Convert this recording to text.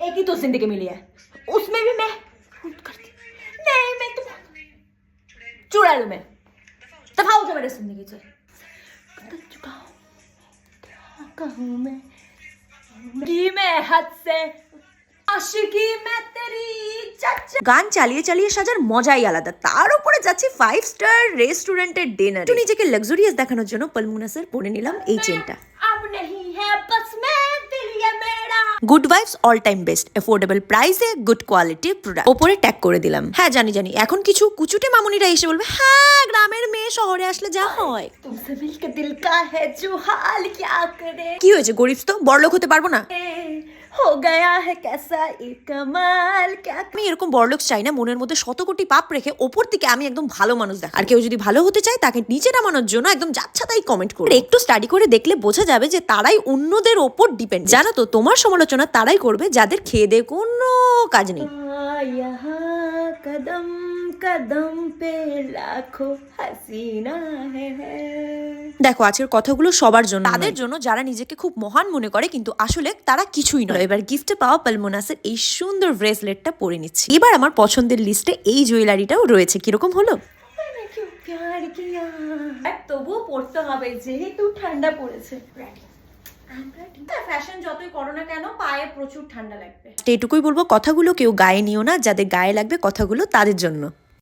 एक ही तो जिंदगी मिली है उसमें भी मैं खूब करती नहीं मैं तो चुड़ा लूं मैं दफाओ जो मेरे जिंदगी से बदल चुका हूं क्या कहूं मैं कि मैं हद से আশিকি मैं तेरी চাচা গান চালিয়ে চালিয়ে সাজার মজাই আলাদা তার উপরে যাচ্ছি ফাইভ স্টার রেস্টুরেন্টের ডিনার একটু নিজেকে লাক্সুরিয়াস দেখানোর জন্য পলমুনাসের পরে নিলাম এই চেনটা good wife's all time best affordable প্রাইসে গুড কোয়ালিটি প্রোডাক্ট ওপরে ট্যাগ করে দিলাম। হ্যাঁ জানি জানি। এখন কিছু কুচুটে মামুনিরা এসে বলবে হ্যাঁ গ্রামের মেয়ে শহরে আসলে যা হয়। কি হয়েছে গরিব তো? বড়লোক হতে পারব না? হো গায়া হে ক্যাসা কামাল আমি এরকম বড়লোক চাই না মনের মধ্যে শত কোটি পাপ রেখে ওপর থেকে আমি একদম ভালো মানুষ দেখা। আর কেউ যদি ভালো হতে চায় তাকে নিচে নামানোর জন্য একদম যাচ্ছা তাই কমেন্ট করবে। একটু স্টাডি করে দেখলে বোঝা যাবে যে তারাই অন্যদের ওপর ডিপেন্ড জানো তো তোমার সমালোচনা তারাই করবে যাদের খেয়ে দেয়ে কোনো কাজ নেই। কদম কদম পে লাখো হাসিনা হ্যাঁ দেখো আজকের কথাগুলো সবার জন্য তাদের জন্য যারা নিজেকে খুব মহান মনে করে কিন্তু আসলে তারা কিছুই নয়। এবার গিফটে পাওয়া পালমোনাসের এই সুন্দর ব্রেসলেটটা পরে নিচ্ছি। এবার আমার পছন্দের লিস্টে এই জুয়েলারিটাও রয়েছে। কীরকম হলো? তবুও পড়তে হবে যেহেতু ঠান্ডা পড়েছে। এটুকুই বলব কথাগুলো কেউ গায়ে নিও না যাদের গায়ে লাগবে কথাগুলো তাদের জন্য।